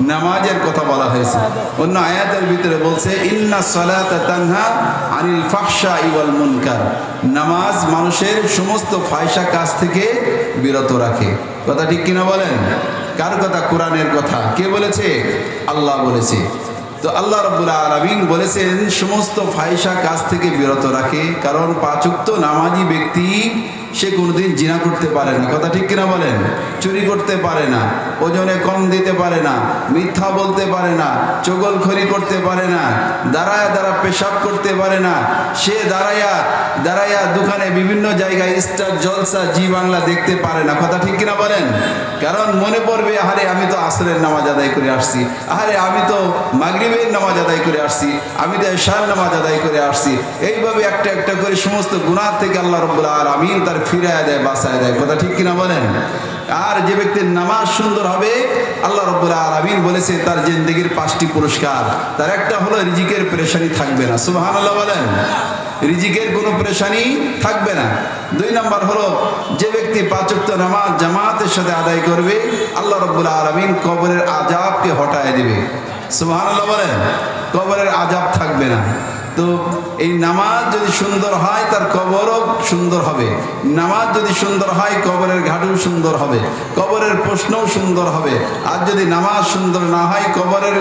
নামাজের কথা বলা হয়েছে। অন্য আয়াতের ভিতরে বলছে আনিল মুনকার। নামাজ মানুষের সমস্ত ফায়সা কাজ থেকে বিরত রাখে। কথা ঠিক কিনা বলেন? কার কথা? কোরআনের কথা। কে বলেছে? আল্লাহ বলেছে। তো আল্লাহ রব্বুল আলমিন বলেছেন, সমস্ত ফায়সা কাজ থেকে বিরত রাখে। কারণ পাচুক্ত নামাজি ব্যক্তি সে কোনোদিন জিনা করতে পারে না। কথা ঠিক কিনা বলেন? চুরি করতে পারে না। ওজনে কম দিতে পারে না। মিথ্যা বলতে পারে না। চগলখড়ি করতে পারে না। দাঁড়ায় দাঁড়া পেশাব করতে পারে না। সে দাঁড়াইয়া দাঁড়াইয়া দোকানে বিভিন্ন জায়গায় স্টার জলসা জি বাংলা দেখতে পারে না। কথা ঠিক কিনা বলেন? কারণ মনে পড়বে, আহারে আমি তো আসরের নামাজ আদায় করে আসছি। আহারে আমি তো মাগরিবের নামাজ আদায় করে আসছি। আমি তো এশার নামাজ আদায় করে আসছি। এইভাবে একটা একটা করে সমস্ত গুণার থেকে আল্লাহ রব্বুল্লাহ আলমিন তার ফিরায় দেয় বাসায় দেয়, কথা ঠিক কিনা বলেন? আর যে ব্যক্তির নামাজ সুন্দর হবে, আল্লাহ রব্বুল্লাহ আলমিন বলেছে, তার জিন্দগির পাঁচটি পুরস্কার। তার একটা হলো, রিজিকের পেরেশানি থাকবে না। সুবাহান আল্লাহ বলেন। রিজিকের কোনো প্রেশানি থাকবে না। দুই নম্বর হলো, যে ব্যক্তি পাঁচক্ত নামাজ জামাতের সাথে আদায় করবে, আল্লাহ রব্বুল্লাহ আলমিন কবরের আজাবকে হটায় দিবে। সুবাহান আল্লাহ বলেন, কবরের আজাব থাকবে না। তো এই নামাজ যদি সুন্দর হয়, তার কবরও সুন্দর হবে। নামাজ যদি সুন্দর হয়, কবরের ঘাটও সুন্দর হবে। কবরের প্রশ্নও সুন্দর হবে। আর যদি নামাজ সুন্দর না হয়, কবরের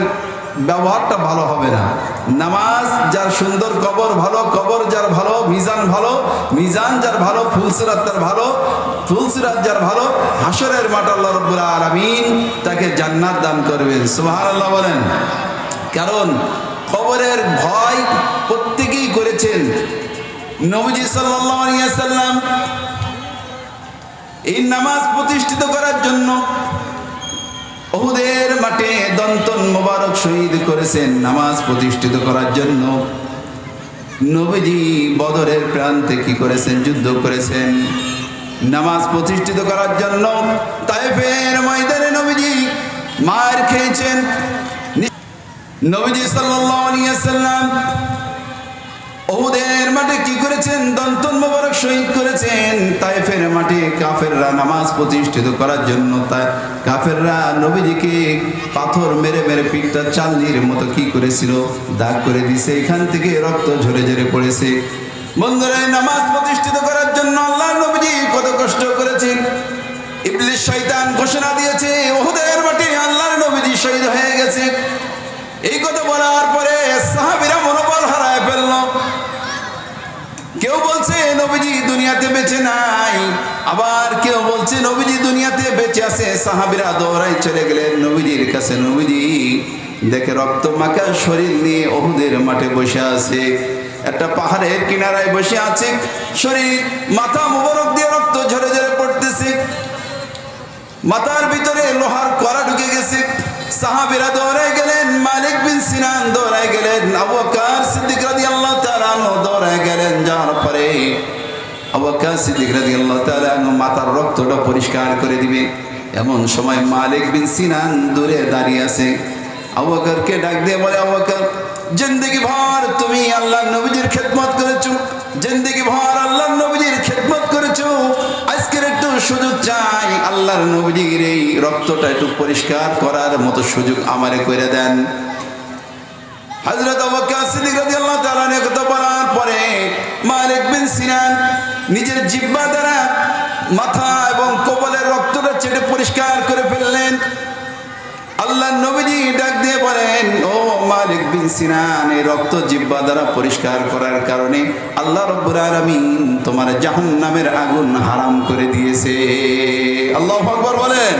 ব্যবহারটা ভালো হবে না। নামাজ যার সুন্দর কবর ভালো, কবর যার ভালো, মিজান ভালো, মিজান যার ভালো, ফুলসিরাত তার ভালো, ফুলসিরাত যার ভালো হাসরের মাঠ আল্লাহ রব্বুল আলমিন তাকে জান্নাত দান করবেন। সুবহানাল্লাহ বলেন। কারণ কবরের ভয় প্রত্যেকেই করেছেন। নবজি সাল্লাম এই নামাজ প্রতিষ্ঠিত করার জন্য ওহুদের মাঠে দন্তন মোবারক শহীদ করেছেন নামাজ প্রতিষ্ঠিত করার জন্য। নবীজি বদরের প্রান্তে কি করেছেন? যুদ্ধ করেছেন। নামাজ প্রতিষ্ঠিত করার জন্য তাইফের ময়দানে নবীজি মার খেয়েছেন। নবীজি সাল্লাম ওহুদের মাঠে কি করেছেন? দন্তন মোবারক শহীদ করেছেন। তাইফের মাঠে কাফেররা নামাজ প্রতিষ্ঠিত করার জন্য তাই কাফেররা নবীজিকে পাথর মেরে মেরে পিঠটা চালনির মতো কি করেছিল? দাগ করে দিছে। এখান থেকে রক্ত ঝরে ঝরে পড়েছে। বন্ধুরা নামাজ প্রতিষ্ঠিত নবীজি দুনিয়াতে বেঁচে নাই। আবার কেউ বলছে, নবীজি দুনিয়াতে বেঁচে আছে। সাহাবিরা দৌড়াই চলে গেলেন নবীজির কাছে। নবীজি দেখে রক্ত মাখা শরীর নিয়ে অহুদের মাঠে বসে আছে। একটা পাহাড়ের কিনারায় বসে আছে। শরীর মাথা মুবারক দিয়ে রক্ত ঝরে ঝরে পড়তেছে। মাথার ভিতরে লোহার কড়া ঢুকে গেছে। সাহাবিরা দৌড়ায় গেলেন, মালিক বিন সিনান দৌড়ায় গেলেন, আবু বকর সিদ্দিক রাদিয়াল্লাহু তাআলা আনহু দৌড়ায় গেলেন, যাওয়ার পরে আবু বকর সিদ্দিক রাদিয়াল্লাহু তাআলা আনহু মাথার রক্তটা পরিষ্কার করে দিবে। এমন সময় মালিক বিন সিনান দূরে দাঁড়িয়ে আছে। আবু বকরকে ডাক দিয়ে বলে, আবু বকর, জিন্দেগি ভর, তুমি আল্লাহর নবীজির খেদমত করেছ। জিন্দেগি ভর, আল্লাহর সুযোগ চাই। আল্লাহর নবীজির এই রক্তটা একটু পরিষ্কার করার মতো সুযোগ আমারে করে দেন। কথা বলার পরে মালিক বিন সিনান নিজের জিহ্বা দ্বারা মাথা এবং কপালের রক্তটা চেটে পরিষ্কার করে ফেললেন। আল্লাহ নবীজি ডাক দিয়ে বলেন, ও মালিক বিন সিনান, এই রক্ত জিব্বা দ্বারা পরিষ্কার করার কারণে আল্লাহ রব্বুল আলামিন তোমার জাহান্নামের আগুন হারাম করে দিয়েছে। আল্লাহ আকবার বলেন।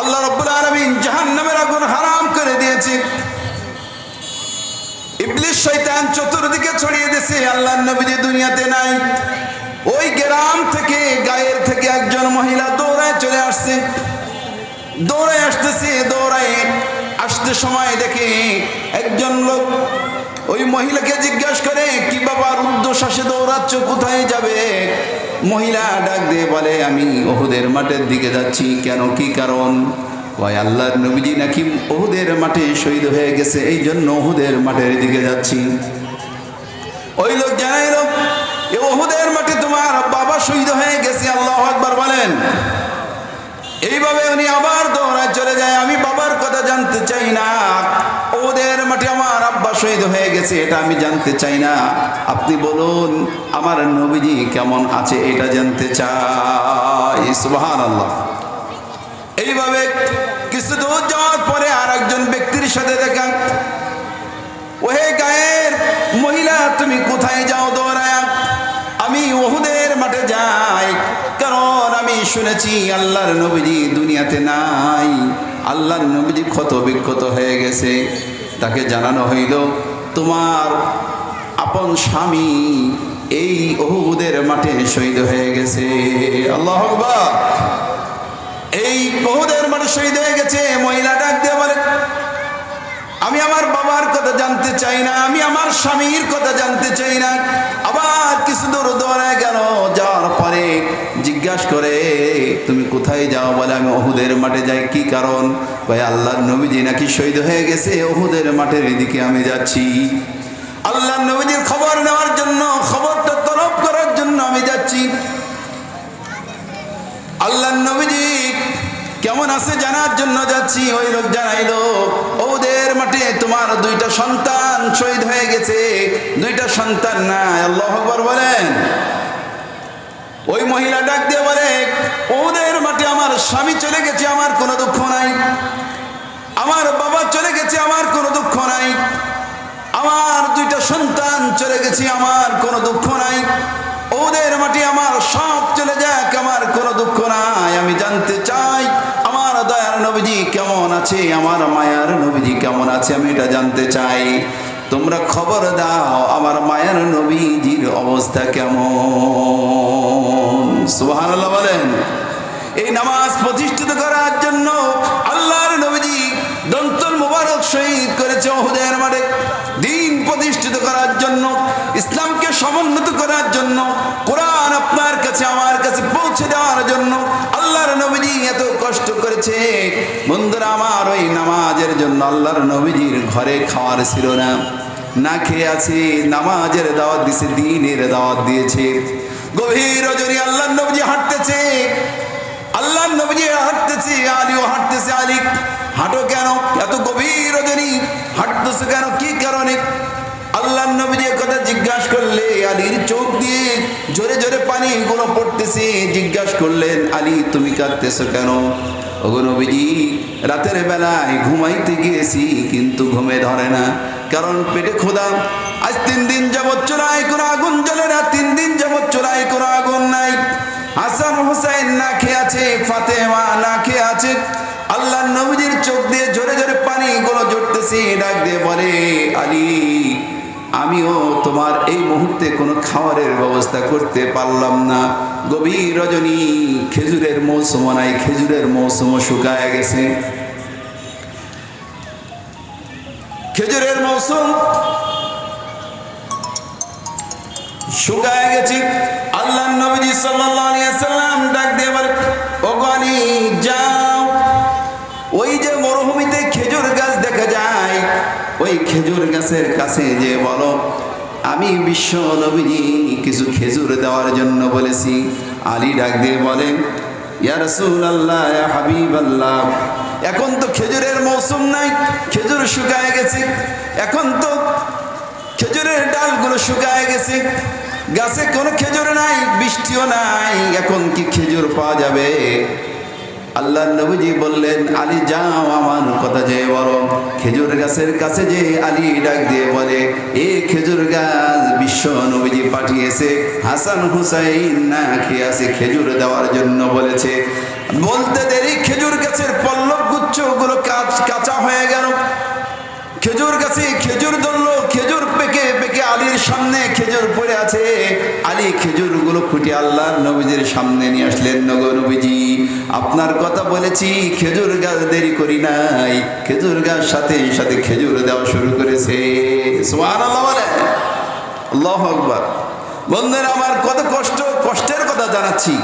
আল্লাহ রব্বুল আলামিন জাহান্নামের আগুন হারাম করে দিয়েছে। ইবলিশ শয়তান চতুর্দিকে ছড়িয়ে দিয়েছে, আল্লাহ নবীজি দুনিয়াতে নাই। ওই গ্রাম থেকে গায়ের দৌড়ায় আসতেছে, দৌড়ায় আসতে সময় দেখে একজন লোক ওই মহিলাকে জিজ্ঞাসা করে, কি বাবা রুদ্ধশ্বাসে দৌড়াচ্ছ, কোথায় যাবে? মহিলা ডাক দিয়ে বলে, আমি ওহুদের মাঠের দিকে যাচ্ছি। কেন, কি কারণ? কয়, আল্লাহর নবীজি নাকি ওহুদের মাঠে শহীদ হয়ে গেছে এই জন্য ওহুদের মাঠের দিকে যাচ্ছি। ওই লোক জানাইল ওহুদের মাঠে তোমার বাবা শহীদ হয়ে গেছে। আল্লাহ আকবার বলেন। এইভাবে উনি আবার দৌড়ায় চলে যায়। আমি বাবার কথা জানতে চাই না। ওদের মাঠে আমার আব্বা শহীদ হয়ে গেছে, এটা আমি জানতে চাই না। আপনি বলুন, আমার নবীজি কেমন আছে এটা জানতে চাই। সুবহান আল্লাহ এইভাবে কিছু দূর যাওয়ার পরে আর একজন ব্যক্তির সাথে দেখা। ওহে গায়ের মহিলা, তুমি কোথায় যাও দৌড়ায়? আমি ওহুদের মাঠে যাই। শুনেছি আল্লাহর নবীজি দুনিয়াতে নাই। আল্লাহর নবীজি ক্ষত বিক্ষত হয়ে গেছে। তাকে জানানো হইল, তোমার আপন স্বামী এই অহুদের মাঠে শহীদ হয়ে গেছে। আল্লাহ এই ওহুদের মাঠে শহীদ হয়ে গেছে, মহিলা ডাক দিয়ে আমি আমার বাবার কথা জানতে চাই না, আমি আমার স্বামীর কথা জানতে চাই না। আবার কিছু দূর দৌড়ায় গেল, যাওয়ার পরে জিজ্ঞাসা করে, তুমি কোথায় যাও? বলে, আমি অহুদের মাঠে যাই। কি কারণ? ভাই আল্লাহর নবীজি নাকি শহীদ হয়ে গেছে অহুদের মাঠের এদিকে আমি যাচ্ছি। আল্লাহর নবীজির খবর নেওয়ার জন্য, খবরটা তরফ করার জন্য আমি যাচ্ছি। আল্লাহ নবীজি কেমন আছে জানার জন্য যাচ্ছি? ওই লোক জানাইলো ওদের মাঠে তোমার দুইটা সন্তান শহীদ হয়ে গেছে। দুইটা সন্তান নাই, আল্লাহ আকবার বলেন। ওই মহিলা ডাক দিয়ে বলে, ওদের মাঠে আমার স্বামী চলে গেছে, আমার কোনো দুঃখ নাই। আমার বাবা চলে গেছে, আমার কোনো দুঃখ নাই। আমার দুইটা সন্তান চলে গেছে, আমার কোনো দুঃখ নাই। ওদের মাটি আমার সব চলে যাক, আমার কোনো দুঃখ নাই। আমি জানতে চাই নবীজি কেমন আছে? আমার মায়ার নবীজি কেমন আছে? আমি এটা জানতে চাই। তোমরা খবর দাও, আমার মায়ার নবীজির অবস্থা কেমন? সুবহানাল্লাহ বলেন। এই নামাজ প্রতিষ্ঠিত করার জন্য আল্লাহর নবীজি দন্তল মুবারক শহীদ করেছে ওহুদের মাঠে। দিন প্রতিষ্ঠিত করার জন্য, ইসলামকে সমুন্নত করার জন্য করেছে বন্ধুরা, আমার ওই নামাজের জন্য আল্লাহর নবীজির ঘরে খাওয়ার ছিল না। না খেয়ে আছে, নামাজের দাওয়াত দিয়েছে দিনের দাওয়াত দিয়েছে। গভীর রজনী আল্লাহর নবীজি হাঁটতেছে। আল্লাহ নবীজি হাঁটতেছে, আলীও হাঁটতেছে, আলী, হাঁটো কেন? এত গভীর রজনী হাঁটতেছে কেন? কি কারণে? আল্লাহ নবীজি কথা জিজ্ঞাসা করলে, আলীর চোখ দিয়ে জোরে জোরে পানি গুলো পড়তেছে। জিজ্ঞাসা করলেন, আলী, তুমি কাঁদতেছো কেন? নবীজি, রাতের বেলায় ঘুমাইতে গিয়েছি, কিন্তু ঘুমে ধরে না। কারণ পেটে খোদা আজ তিন দিন যাবৎ চোরাই কোনো আগুন জ্বলে না, তিন দিন যাবৎ চোরাই কোনো আগুন নাই। হাসান হুসাইন না খেয়ে আছে, ফাতেমা না খেয়ে আছে। আল্লাহ নবীজির চোখ দিয়ে জোরে জোরে পানি গুলো জড়তেছি, ডাক দিয়ে বলে, আলী, আমিও তোমার এই মুহূর্তে কোনো খাবারের ব্যবস্থা করতে পারলাম না। গভীর রজনী খেজুরের মৌসুম নাই খেজুরের মৌসুম শুকায় গেছে। খেজুরের মৌসুম শুকায় গেছি। আল্লাহ নবীজি সাল্লাম ডাক দিয়ে বলে, ও গনি, যাও। ওই যে মরুভূমিতে খেজুর গাছ দেখা যায়, ওই খেজুর গাছের কাছে যে বলো আমি বিশ্ব নবীজি কিছু খেজুর দেওয়ার জন্য বলেছি। আলী ডাক দিয়ে বলেন, ইয়া রাসূলুল্লাহ, ইয়া হাবিবাল্লাহ, এখন তো খেজুরের মৌসুম নাই, খেজুর শুকায় গেছে। এখন তো খেজুরের ডালগুলো শুকায় গেছে। গাছে কোনো খেজুর নাই, বৃষ্টিও নাই, এখন কি খেজুর পাওয়া যাবে? আল্লাহ নবীজি বললেন, আলী, যাও আমার কথা যে বলো। খেজুর গাছের কাছে যে আলী ডাক দিয়ে বলে, এ খেজুর গাছ বিশ্ব নবীজি পাঠিয়েছে, হাসান হুসাইন না খেয়ে আছে খেজুর দেওয়ার জন্য বলেছে। বলতে দেরি, খেজুর গাছের পল্লব গুচ্ছগুলো কাঁচা হয়ে গেল। খেজুর গাছে খেজুর ধরলো পেকে আলীর সামনে খেজুর পড়ে আছে। আলী খেজুরগুলো খুঁটে আল্লাহর নবীজির সামনে নিয়ে আসলেন, নগর নবীজি, আপনার কথা বলেছি, খেজুর গাছ দেরি করি নাই। খেজুর গাছ সাথে সাথে খেজুর দেওয়া শুরু করেছে। আল্লাহ বন্ধুরা, আমার কত কষ্ট, কষ্টের কথা জানাচ্ছি।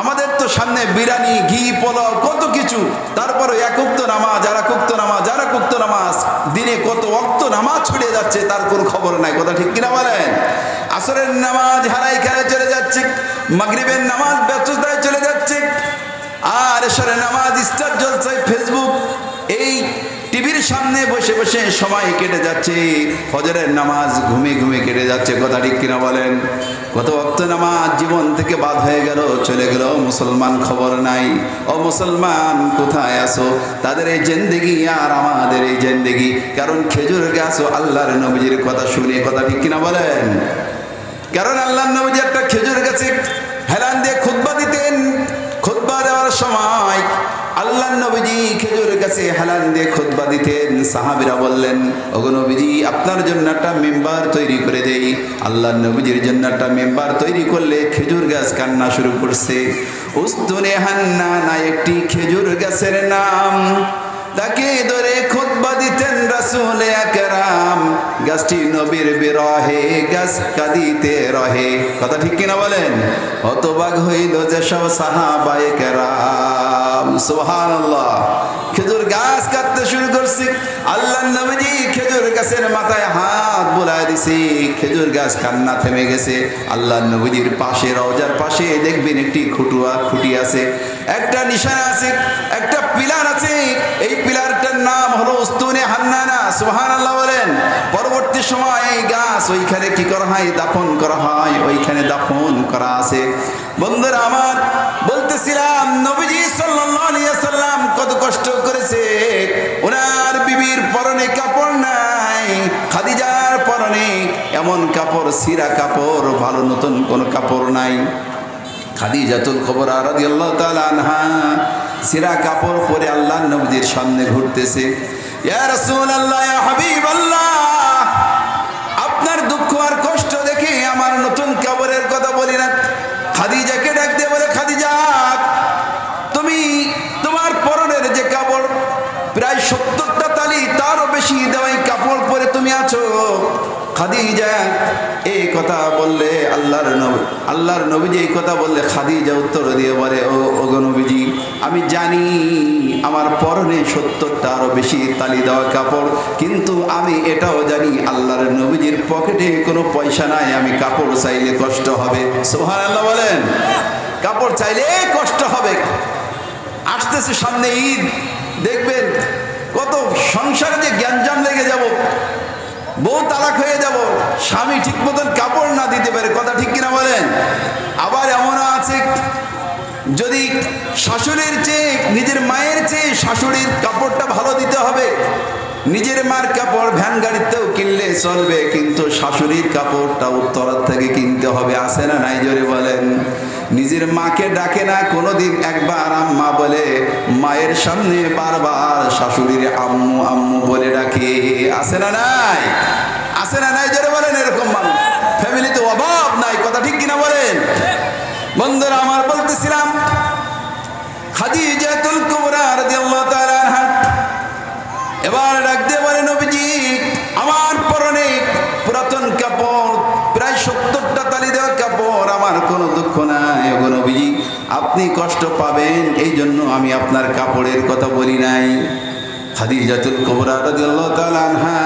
আমাদের তো সামনে বিরিয়ানি, ঘি, পোলাও, কত কিছু। তারপরে একুক্ত নামাজ যারা কুক্ত নামাজ যারা কুক্ত নামাজ। দিনে কত অক্ত নামাজ ছড়িয়ে যাচ্ছে, তার কোনো খবর নাই। কথা ঠিক কিনা বলেন? আসরের নামাজ হারাই খেলে চলে যাচ্ছে, মাগরিবের নামাজ ব্যস্ততায় চলে যাচ্ছে, আর এসরের নামাজ স্টার জলসায় ফেসবুক, এই সামনে বসে বসে সময় কেটে যাচ্ছে। ফজরের নামাজ ঘুমে ঘুমে কেটে যাচ্ছে, কথা ঠিক কিনা বলেন? কত অক্ত নামাজ জীবন থেকে বাদ হয়ে গেল, চলে গেল, মুসলমান খবর নাই। ও মুসলমান, কোথায় আসো তাদের এই জেন্দেগি আর আমাদের এই জেন্দেগি। কারণ খেজুর গাছ ও আল্লাহর নবীজির কথা শুনে, কথা ঠিক কিনা বলেন? কারণ আল্লাহ নবীজি একটা খেজুর গাছে হেলান দিয়ে খুতবা দিতেন। খুতবা দেওয়ার সময় আল্লাহ নবীজি খেজুরের গাছে হেলান দিয়ে খুতবা দিতেন। সাহাবিরা বললেন, ওগো নবীজি, আপনার জন্য একটা মেম্বার তৈরি করে দেই। আল্লাহ নবীজির জন্য একটা মেম্বার তৈরি করলে খেজুর গাছ কান্না শুরু করছে। উস্তুনে হান্না না একটি খেজুর গাছের নাম। তাকে ধরে খুতবা দিতেন রাসূল আকরাম গাছটি নবীর বিরহে, গাছ কাঁদিতে রহে। কথা ঠিক কিনা বলেন? হতবাগ হইল যেসব সাহাবায়ে কেরাম সুবহানাল্লাহ। খেজুর গাছ কাটতে শুরু করছি। আল্লাহ নবীজি খেজুর গাছের মাথায় হাত বুলায় দিছি। খেজুর গাছ কান্না থেমে গেছে। আল্লাহ নবীজির পাশে, রওজার পাশে দেখবেন একটি খুটুয়া খুঁটি আছে। একটা নিশানা আছে, একটা পিলার আছে। এই পিলারটার নাম হলো উস্তুনে হান্নানা, সুবহানাল্লাহ বলেন। পরবর্তী সময় এই গাছ ওইখানে কি করা হয়? দাফন করা হয়, ওইখানে দাফন করা আছে। বন্ধুরা আমার, বলতেছিলাম, নবীজি সাল্লাম কত কষ্ট করেছে। ওনার বিবির পরনে কাপড় নাই, খাদিজার পরনে এমন কাপড়, সিরা কাপড়, ভালো নতুন কোনো কাপড় খাদিজাতুল খবর রাদিয়াল্লাহু তাআলা আনহা, সিরা কাপড় পরে আল্লাহ নবীর সামনে ঘুরতেছে। আপনার দুঃখ আর কষ্ট দেখে আমার নতুন কাপড়ের কথা বলি না। খাদিজাকে ডাক দিয়ে বলে, খাদিজা, তুমি তোমার পরনের যে কাপড়, প্রায় সত্তরটা তালি তারও বেশি দেওয়াই কাপড় পরে তুমি আছো। খাদিজা কথা বললে আল্লাহর নবী, আল্লাহর নবীজি এই কথা বললে খাদিজা উত্তর দিয়ে বলে, ও ওগো নবীজি, আমি জানি আমার পরনে সত্তরটা আরও বেশি তালি দেওয়া কাপড়, কিন্তু আমি এটাও জানি আল্লাহর নবীজির পকেটে কোনো পয়সা নাই, আমি কাপড় চাইলে কষ্ট হবে। সোহান আল্লাহ বলেন। কাপড় চাইলে কষ্ট হবে। আসতেছে সামনে ঈদ, দেখবেন কত সংসারে যে জ্ঞানজাম লেগে যাব। বউ তালাক হয়ে স্বামী ঠিক মতন কাপড় না দিতে পারে, কথা ঠিক কিনা বলেন? আবার এমনও আছে, যদি শাশুড়ির চেয়ে, নিজের মায়ের চেয়ে শাশুড়ির কাপড়টা ভালো দিতে হবে, নিজের মার কাপড় ভ্যান গাড়িতেও কিনলে চলবে, কিন্তু শাশুড়ির কাপড়টা উত্তরার থেকে কিনতে হবে আসে না নাই জোরে বলেন? নিজের মাকে ডাকে না, কোনোদিন একবার আম্মা বলে, মায়ের সামনে বারবার শাশুড়ির আম্মু আম্মু বলে ডাকে। আসে না নাই? আসে না নাই জোরে বলেন এরকম মানুষ? ফ্যামিলিতে অভাব নাই, কথা ঠিক কিনা বলেন? বন্ধুরা, আমার বলতেছিলাম, খাদিজাতুল কুবরা রাদিয়াল্লাহু তাআলা এবার ডাক দিয়ে বলে, নবীজি, আমার পরনে পুরাতন কাপড়, প্রায় সত্তরটা তালি দেওয়া কাপড়, আমার কোনো দুঃখ নাই। ওগো নবীজি, আপনি কষ্ট পাবেন এই জন্য আমি আপনার কাপড়ের কথা বলি নাই। খাদিজাতুল কুবরা রাদিয়াল্লাহু তাআলা আনহা।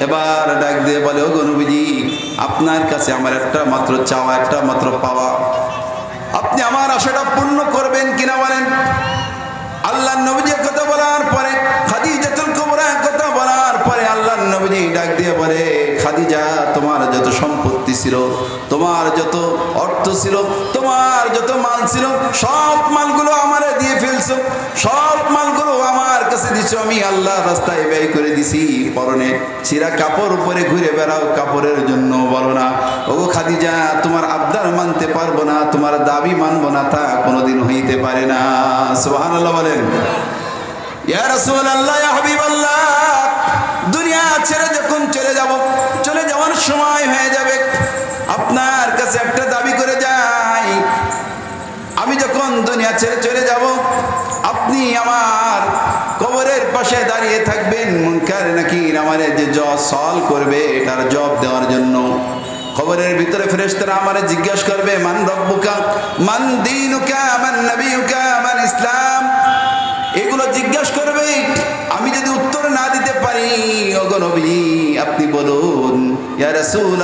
এবার ডাক দিয়ে বলে ও নবীজি, আপনার কাছে আমার একটা মাত্র চাওয়া, একটা মাত্র পাওয়া। আপনি আমার আশাটা পূর্ণ করবেন কিনা বলেন? আল্লাহ নবীজি কথা বলার পরে খাদিজাতুল ডাক দিয়ে বলে, খাদিজা, তোমার যত সম্পত্তি ছিল, তোমার যত অর্থ ছিল, তোমার যত মাল ছিল, সব মালগুলো আমারে দিয়ে ফেলছো, সব মালগুলো আমার কাছে দিছো। আমি আল্লাহ রাস্তায় ব্যয় করে দিছি, পরনে চিরা কাপড় উপরে ঘুরে বেড়াও, কাপড়ের জন্য বলো না। ওগো খাদিজা, তোমার আবদার মানতে পারব না, তোমার দাবি মানবো না, তা কোনোদিন হইতে পারে না। সুবহানাল্লাহ বলেন। ইয়া রাসূলুল্লাহ, ইয়া হাবিবাল্লাহ। দুনিয়া ছেড়ে যখন চলে যাব, চলে যাওয়ার সময় হয়ে যাবে। আপনার কাছে একটা দাবি করে যাই। আমি যখন দুনিয়া ছেড়ে চলে যাব, আপনি আমার কবরের পাশে দাঁড়িয়ে থাকবেন। মুনকার নাকি আমার যে জব সল করবে, এটার জব দেওয়ার জন্য। খবরের ভিতরে ফেরেশতারা আমারে জিজ্ঞেস করবে, মান রব্বুকা, মান দিনুকা, মান নবিয়ুকা মান ইসলাম? এগুলো জিজ্ঞেস করবে। আপনি বলুন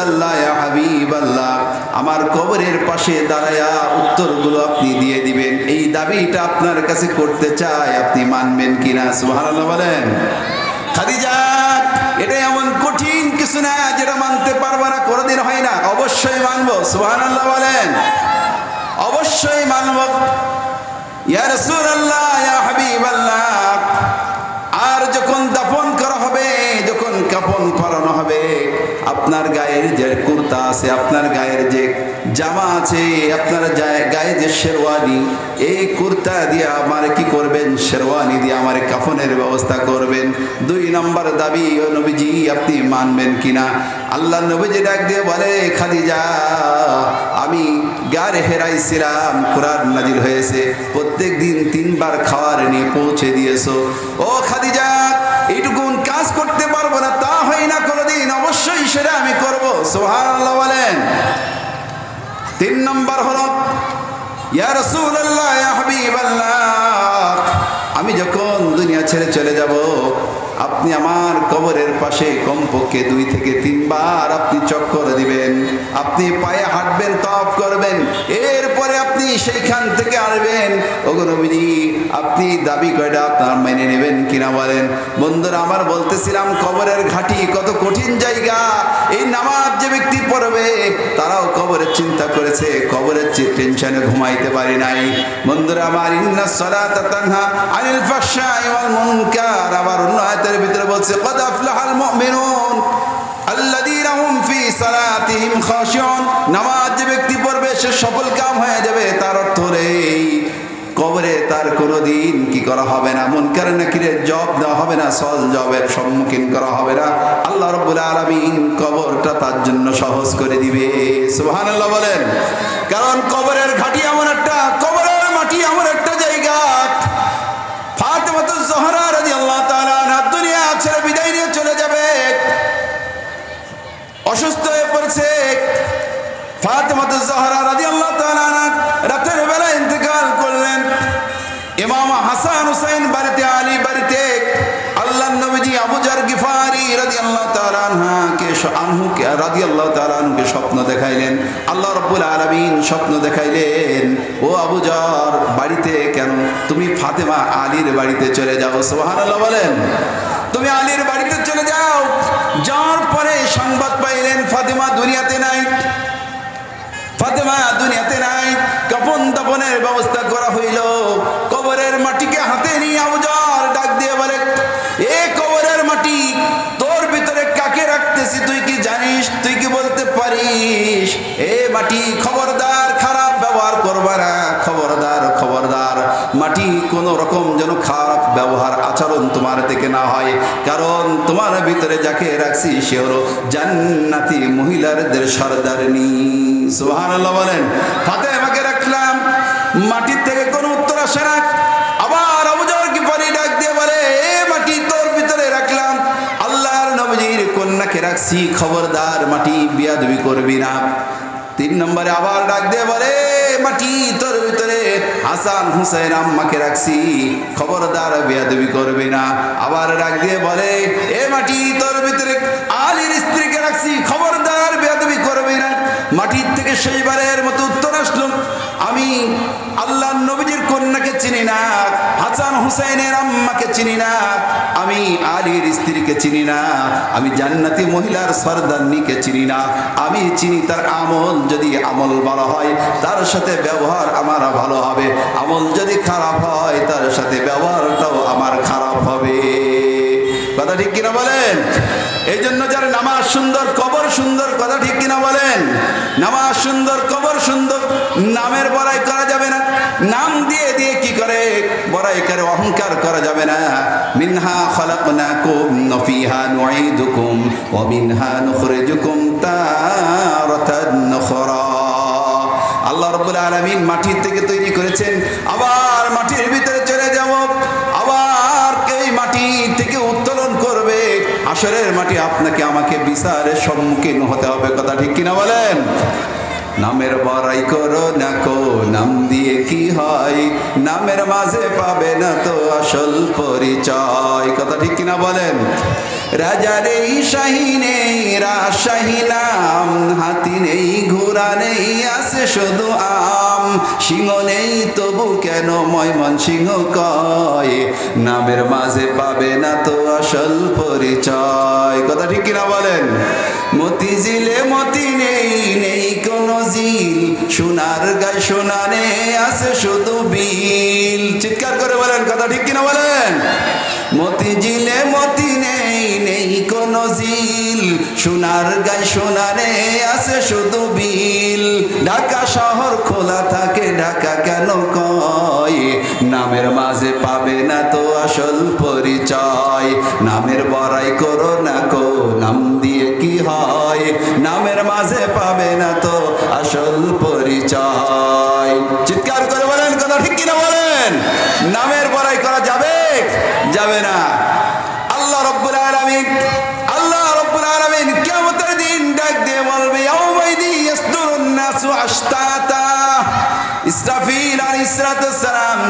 আল্লাহ হাবিব আল্লাহ আমার কবরের পাশে দাঁড়ায়া উত্তরগুলো আপনি দিয়ে দিবেন। এই দাবিটা আপনার কাছে করতে চাই, আপনি মানবেন কিনা? সুবহানাল্লাহ বলেন। এটা এমন কঠিন কিছু না যেটা মানতে পারব না, কোনোদিন হয় না। অবশ্যই মানবো বলেন। অবশ্যই হাবিবাল্লাহ আর জামা আছে, আপনার গায়ে যে শেরওয়ানি, এই কুর্তা দিয়ে আমার কি করবেন? শেরওয়ানি দিয়ে আমার কাফনের ব্যবস্থা করবেন। দুই নম্বর দাবি, ও নবীজি, আপনি মানবেন কিনা? আল্লাহ নবীজি ডাক দিয়ে বলে, খাদিজা, আমি গার হেরাইছিলাম কোরআন নাজির হয়েছে। প্রত্যেক দিন তিনবার খাওয়ার নিয়ে পৌঁছে দিয়েছ। ও খাদিজা, এইটুকুন কাজ করতে পারব না, তা হয় না, কোনোদিন অবশ্যই সেটা আমি করব। সুবহানাল্লাহ বলেন। তিন নম্বর হলো আমি যখন দুনিয়া ছেড়ে চলে যাব, আপনি আমার কবরের পাশে কমপক্ষে দুই থেকে তিনবার আপনি চক্কর দিবেন, আপনি পায়ে হাঁটবেন, তফ করবেন, এরপরে আপনি সেইখান থেকে আসবেন ওগনবীজি আপনি দাবি কয়টা আপনার মেনে নেবেন কিনা বলেন? বন্ধুরা, আমার বলতেছিলাম, কবরের ঘাটি কত কঠিন জায়গা। এই নামাজ যে ব্যক্তি পড়বে, তারাও কবরের চিন্তা করেছে, কবরের টেনশনে ঘুমাইতে পারি নাই। বন্ধুরা, আমার ইন্না সালাতা তানহা আনিল ফাহশাই ওয়াল মুনকার। আবার অন্য আয়াতের ভিতরে বলছে, কদ আফলাহাল মুমিনুন ফি সালাতিহিম খাশিউন। নামাজ যে ব্যক্তি পড়বে, সে সফল কাম হয়ে যাবে। তার অর্থ হলো কবরে তার কোনোদিন কি করা হবে না? মন করে না কিরে জব দেওয়া হবে না, সহজ জবের সম্মুখীন করা হবে না। আল্লাহ রব্বুল আলমিন কবরটা তার জন্য সহজ করে দিবে। সুবহানাল্লাহ বলেন। কারণ কবরের ঘাটি এমন একটা, কবরের মাটি এমন একটা জায়গা। ফাতেমাতু জহরা রাদিয়াল্লাহু তাআলা দুনিয়া ছেড়ে বিদায় আনহাকে আনহুকে রাদিয়াল্লাহু তাআলা আনহুকে স্বপ্ন দেখাইলেন। আল্লাহ রাব্বুল আলামিন স্বপ্ন দেখাইলেন, ও আবু জার, বাড়িতে কেন? তুমি ফাতেমা আলীর বাড়িতে চলে যাও। সুবহানাল্লাহ বলেন। তুমি আলীর বাড়িতে চলে যাও। যাওয়ার পরে সংবাদ পাইলেন, ফাতেমা দুনিয়াতে নাই। ফাতেমা দুনিয়াতে নাই। কাপন দাপনের ব্যবস্থা করা হইল। কবরের মাটিকে হাতে নিয়ে আবুজার এ মাটি খবরদার, খারাপ ব্যবহার করবা না। খবরদার খবরদার, মাটি কোন রকম যেন খারাপ ব্যবহার আচরণ তোমার থেকে না হয়। কারণ তোমার ভিতরে যাকে রাখছি সে হলো জান্নাতি মহিলাদের সর্দারনি সুবহানাল্লাহ বলেন, ফাতেমাকে রাখলাম, মাটির থেকে কোনো উত্তর আসে না। আবার আবুজার কি পরে ডাক দিয়ে বলে, এ মাটি তোর ভিতরে রাখলাম। আল্লাহর নবীজির কন্যাকে রাখছি, খবরদার মাটি বিয়াদবি করবি না। তিন নম্বরে আবার ডাক দিয়ে বলে, মাটি তোর ভিতরে হাসান হুসাইন আম্মাকে রাখছি, খবরদার বেয়াদবি করবে না। আবার ডাক দিয়ে বলে, এ মাটি তোর ভিতরে আলীর স্ত্রীকে রাখছি, খবরদার বেয়াদবি করবে না। মাটির থেকে সেইবারের মতো উত্তর আসলো, আমি আল্লাহ কন্যাকে চিনি না, হাসান হুসাইনের আম্মাকে চিনি না, আমি আলীর স্ত্রীকে চিনি না, আমি জান্নাতি মহিলার সর্দারনিকে চিনি না। আমি চিনি তার আমল, যদি আমল ভালো হয়, তার সাথে ব্যবহার আমার ভালো হবে। আমল যদি খারাপ হয়, তার সাথে ব্যবহারটাও আমার খারাপ হবে। কথা ঠিক কিনা বলেন? এই জন্য যার নামাজ সুন্দর, কবর সুন্দর, কথা ঠিক কিনা বলেন? নামাজ সুন্দর, কবর সুন্দর, নামের বড়াই করা যাবে না। নাম দিয়ে দিয়ে কি করে? বড়াই করে, অহংকার করা যাবে না। মিনহা খলাকনাকুম নফিহা নুঈদুকুম, ওয়া মিনহা নুখরিজুকুম তারাতান নুখরা। আল্লাহ রব্বুল আলামিন মাটির থেকে তৈরি করেছেন। আবার মাটির ভিতরে চলে যাব। আসরের মাটি আপনাকে আমাকে বিচারের সম্মুখীন হতে হবে, কথা ঠিক কিনা বলেন? নামের বড়াই করো না কো, নাম দিয়ে কি হয়? নামের মাঝে পাবে না তো আসল পরিচয়, কথা ঠিক কিনা বলেন? রাজার এই শাহী নেই, রাজশাহী নাম, হাতি নেই, ঘোড়া নেই, আছে শুধু আম। সিংহ নেই, তবু কেন ময়মন সিংহ কয়? নামের মাঝে পাবে না তো আসল পরিচয়। কথা ঠিক কিনা বলেন? মতি জিলে মতি নেই নেই কোনো জিল সোনার গায়ে সোনা নেই, আছে শুধু বিল। চিৎকার করে বলেন, কথা ঠিক কিনা বলেন? মতি জিলে মতি নেই নেই কোনো জিল সোনার গায়ে সোনা নেই আছে শুধু বিল। ঢাকা শহর খোলা থাকে, ঢাকা কেন কয়? নামের মাঝে পাবে না তো আসল পরিচয়। নামের বড়াই করো না কো, নাম দিয়ে কি হয়? নামের মাঝে পাবে না তো আসল পরিচয়।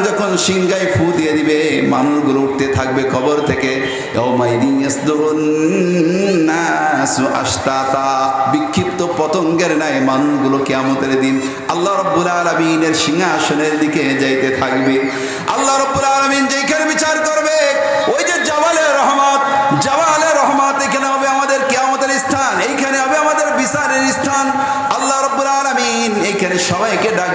যখন সিংহায় ফু দিয়ে দিবে, মানুষগুলো উঠতে থাকবে কবর থেকে। বিক্ষিপ্ত পতঙ্গের ন্যায় মানুষগুলো কিয়ামতের দিন আল্লাহ রব্বুল আলামিনের সিংহাসনের দিকে যাইতে থাকবে। আল্লাহ রব্বুল আলামিন যেখানে বিচার করবে, ওই যে জাওয়ালের রহমত জাওয়ালের রহমত, এখানে হবে আমাদের কিয়ামতের স্থান, এইখানে হবে আমাদের বিচারের স্থান। আল্লাহ রব্বুল আলামিন এইখানে সবাইকে ভূমি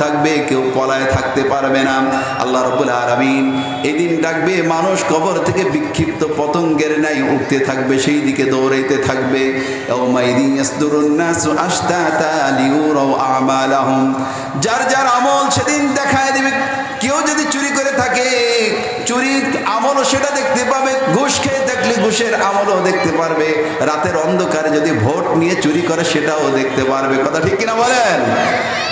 থাকবে, কেউ পলায় থাকতে পারবে না। আল্লাহ রবুল আলমিন এদিন ডাকবে, মানুষ কবর থেকে বিক্ষিপ্ত পতঙ্গের ন্যায় উঠতে থাকবে, সেই দিকে দৌড়াইতে থাকবে। যার যার আমল সেদিন দেখায় দিবে। কেউ যদি চুরি করে থাকে চুরির আমলও সেটা দেখতে পাবে, ঘুষ খেয়ে দেখলে ঘুষের আমলও দেখতে পারবে। রাতের অন্ধকারে যদি ভোট নিয়ে চুরি করে, সেটাও দেখতে পারবে। কথা ঠিক কিনা বলেন?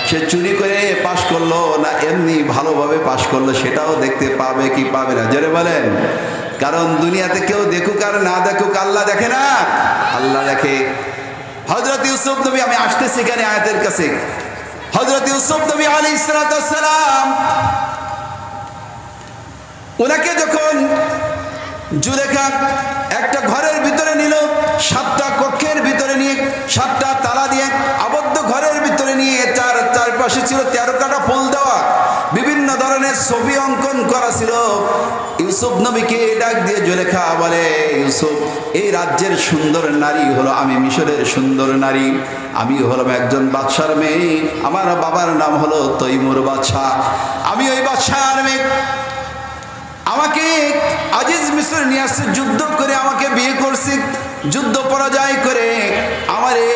সে চুরি করে পাশ করল না এমনি ভালোভাবে পাশ করল, সেটাও দেখতে পাবে কি পাবে না। জোরে বলেন। কারণ দুনিয়াতে কেউ দেখুক আর না দেখুক, আল্লাহ দেখে না। আল্লাহ দেখে। হজরত ইউসুফ নবী, আমি আসতেছি এখানে আয়াতের কাছে। হজরত ইউসুফ নবী আলী সালাম ওনাকে যখন জুলেখা একটা ঘরের ভিতরে নিল, সাতটা কক্ষের ভিতরে নিয়ে, সাতটা তালা দিয়ে আবদ্ধ ঘরের ভিতরে নিয়ে চার চারপাশে ছিল তেরো কাটা ফুল দেওয়া। বিভিন্ন ধরনের ছবি অঙ্কন করা ছিল। ইউসুফ নবীকে ডাক দিয়ে জুলেখা বলে, ইউসুফ, এই রাজ্যের সুন্দর নারী হলো আমি, মিশরের সুন্দর নারী। আমি হলাম একজন বাদশার মেয়ে। আমার বাবার নাম হলো তৈমুর বাদশাহ। আমি ওই বাদশার মেয়ে। আমাকে আজিজ মিশর নিয়ে আসছে যুদ্ধ করে আমাকে বিয়ে করছে। যুদ্ধ পরাজয় করে আমারে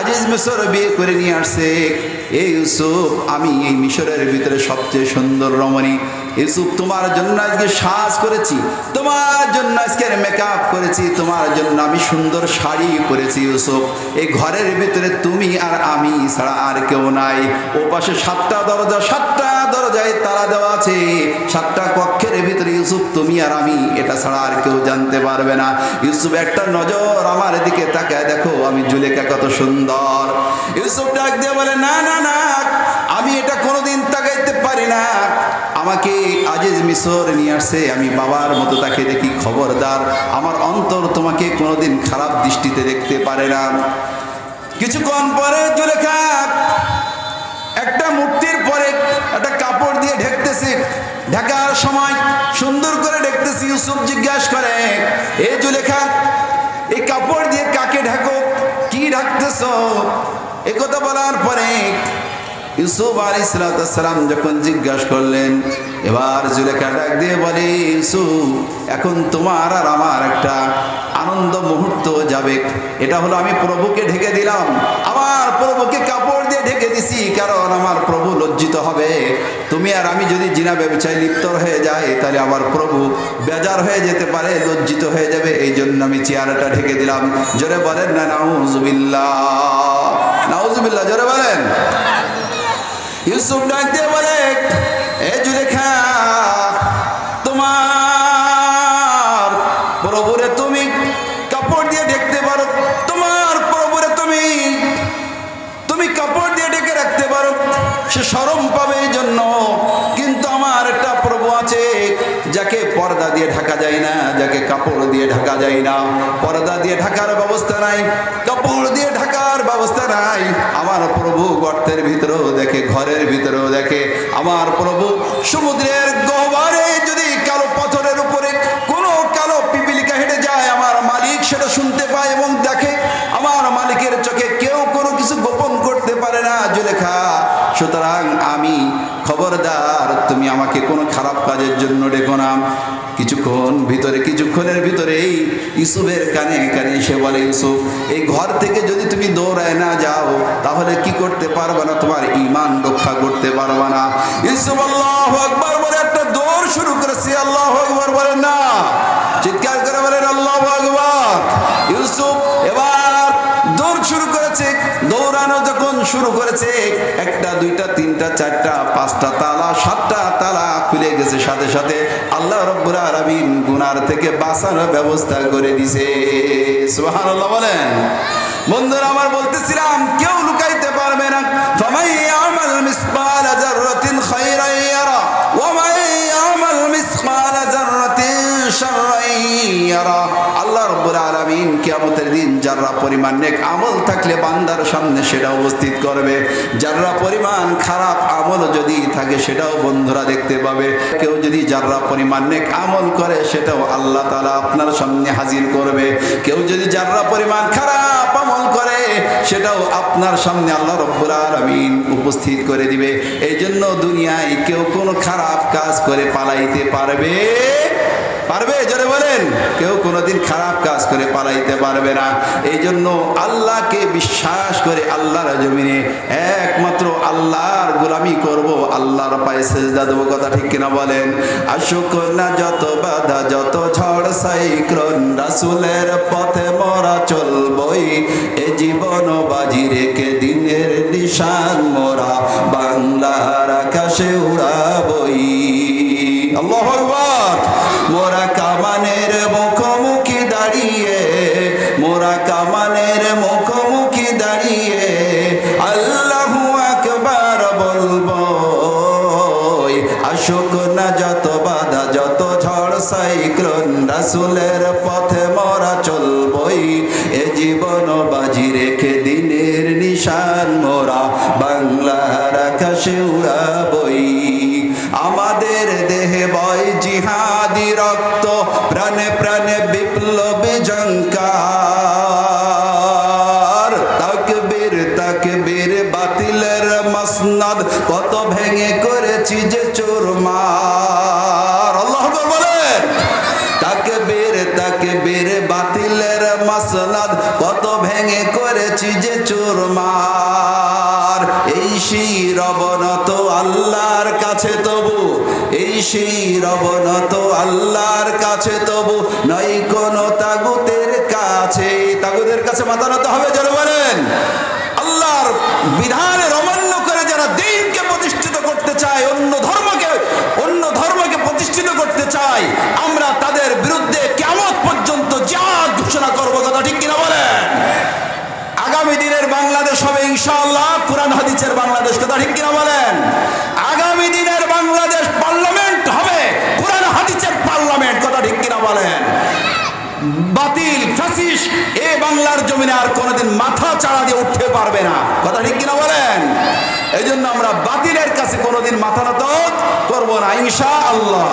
আজিজ মিশর বিয়ে করে নিয়ে আসছে। এই ইউসুফ, আমি এই মিশরের ভিতরে সবচেয়ে সুন্দর রমণী। ইউসুফ, তোমার জন্য আজকে সাজ করেছি, তোমার জন্য আজকে মেকআপ করেছি, তোমার জন্য আমি সুন্দর শাড়ি পরেছি ইউসুফ। এই ঘরের ভিতরে তুমি আর আমি ছাড়া আর কেউ নাই। ও পাশে সাতটা দরজা, সাতটা দরজায় তালা দেওয়া আছে। সাতটা কক্ষের ভিতরে ইউসুফ, তুমি আর আমি, এটা ছাড়া আর কেউ জানতে পারবে না। ইউসুফ, একটা নজর আমার দিকে তাকায় দেখো, আমি জুলেখা কত সুন্দর। ইউসুফ ডাক দিয়ে বলে, না না না, আমি এটা কোনোদিন তাকাইতে পারি না। আমাকে আজিজ মিশর নিয়ে আসছে, আমি বাবার মতো তাকে দেখি খবরদার। আমার অন্তর তোমাকে কোনোদিন খারাপ দৃষ্টিতে দেখতে পারে না। কিছুক্ষণ পরে জুলেখা একটা মূর্তির পরে একটা কাপড় দিয়ে ঢেকতেছে। ঢাকার সময় সুন্দর করে ঢেকতেছি, ইউসুফ জিজ্ঞাসা করে, এ জুলেখা এই কাপড় দিয়ে কাকে ঢাকো? কি ঢাকতেছ? এ কথা বলার পরে ইউসুফ আলী সালাম যখন জিজ্ঞাসা করলেন, এবার জুলেখা ডাক দিয়ে বলে, ইউসুফ, এখন তোমার আর আমার একটা আনন্দ মুহূর্ত যাবে। এটা হলো আমি প্রভুকে ঢেকে দিলাম। আমার প্রভুকে কাপড় দিয়ে ঢেকে দিছি, কারণ আমার প্রভু লজ্জিত হবে। তুমি আর আমি যদি জিনা ব্যবসায় লিপ্ত হয়ে যাই, তাহলে আমার প্রভু বেজার হয়ে যেতে পারে, লজ্জিত হয়ে যাবে। এই জন্য আমি চেয়ারটা ঢেকে দিলাম। জোরে বলেন না, নাউজুবিল্লাহ। নাউজুবিল্লাহ, জোরে বলেন। ইউসুফ ডাক দিয়ে বলে, এ জুলেখা, তোমার প্রভুরে তুমি কাপড় দিয়ে ঢেকতে পারো, তোমার প্রভুরে তুমি তুমি কাপড় দিয়ে ঢেকে রাখতে পারো। সে সরম পাবে এই জন্য। কিন্তু আমার একটা প্রভু আছে, যাকে পর্দা দিয়ে ঢাকা যায় না, যাকে কাপড় দিয়ে ঢাকা যায় না। পর্দা দিয়ে ঢাকার ব্যবস্থা নাই। ঘরের ভিতরেও দেখে, আমার প্রভু, সমুদ্রের গহ্বরে যদি কালো পাথরের উপরে কোনো কালো পিপিলিকা হেঁটে যায়, আমার মালিক সেটা শুনতে পায় এবং দেখে, আমার মালিকের চোখে কেউ কোনো কিছু গোপন করতে পারে না, জুলেখা। সুতরাং আমি খবরদার, তুমি আমাকে কোনো খারাপ কাজের জন্য ডেকো না। কিছুক্ষণ ভিতরে, কিছুক্ষণের ভিতরেই ইউসুফের কানে কানে সে বলে, ইউসুফ, এই ঘর থেকে যদি তুমি দৌড়ায় না যাও, তাহলে কি করতে পারবে না? তোমার ইমান রক্ষা করতে পারবে না। ইউসুফ আল্লাহ একবার বলে একটা দৌড় শুরু করেছি। আল্লাহ একবার বলে, না। চিৎকার করে করেছে, দৌড়ানো যখন শুরু করেছে, একটা, দুইটা, তিনটা, চারটা, পাঁচটা তালা, সাতটা তালা খুলে গেছে। সাথে সাথে আল্লাহ রব্বুল আলামিন গুনার থেকে বাঁচানোর ব্যবস্থা করে দিছে সুবহানাল্লাহ বলেন। বন্ধুরা, আমার বলতেছিলাম, কেউ লুকাইতে পারবে না। ফামাই আমাল মিসকাল জাররাতিন খাইরান ইয়ারা, ওয়া মিসকাল জাররাতিন শাররান ইয়ারা। আল্লাহ রাব্বুল কিয়ামতের দিন যারা পরিমাণ নেক আমল থাকলে বান্দার সামনে সেটা উপস্থিত করবে। যারা পরিমাণ খারাপ আমল যদি থাকে সেটাও বন্ধুরা দেখতে পাবে। কেউ যদি যারা পরিমাণ নেক আমল করে সেটাও আল্লাহ আপনার সামনে হাজির করবে। কেউ যদি যারা পরিমাণ খারাপ আমল করে সেটাও আপনার সামনে আল্লাহ রব্বুল আলামিন উপস্থিত করে দিবে। এই জন্য দুনিয়ায় কেউ কোনো খারাপ কাজ করে পালাইতে পারবে। পারবে? জোরে বলেন। কেউ কোনোদিন খারাপ কাজ করে পালাইতে পারবে না। এই জন্য আল্লাহকে বিশ্বাস করে আল্লাহর জমিনে একমাত্র আল্লাহর গোলামি করব, আল্লাহর পায়ে সেজদা দেবো, কথা ঠিক কিনা বলেন? আসুক না যত বাধা, যত ঝড় সাইক্লোন, রাসুলের পথে মরা চলবই। এ জীবন বাজি রেখে দিনের নিশান মোরা, বাংলার আকাশে উড়াবই। আল্লাহ আকবার। মোরা শির অবনত আল্লাহর কাছে তবু, এই শির অবনত আল্লাহর কাছে তবু, নই কোন তাগুতের কাছে। তাগুতের কাছে মাথা নত হবে যারা বলেন। আল্লাহর বিধানের অমান্য করে যারা দিনকে প্রতিষ্ঠিত করতে চায়, অন্য ধর্মকে অন্য ধর্মকে প্রতিষ্ঠিত করতে চায়, আমরা ইনশাআল্লাহ কোরআন হাদিসের বাংলাদেশ কথা ঠিক কিনা বলেন? আগামী দিনের বাংলাদেশ পার্লামেন্ট হবে, কোরআন হাদিসের পার্লামেন্ট কথা ঠিক কিনা বলেন? বাতিল ফাসিস এ বাংলার জমিনে আর কোনোদিন মাথা চাড়া দিয়ে উঠতে পারবে না। কথা ঠিক কিনা বলেন? এই জন্য আমরা বাতিলের কাছে কোনোদিন মাথা নত করব না ইনশা আল্লাহ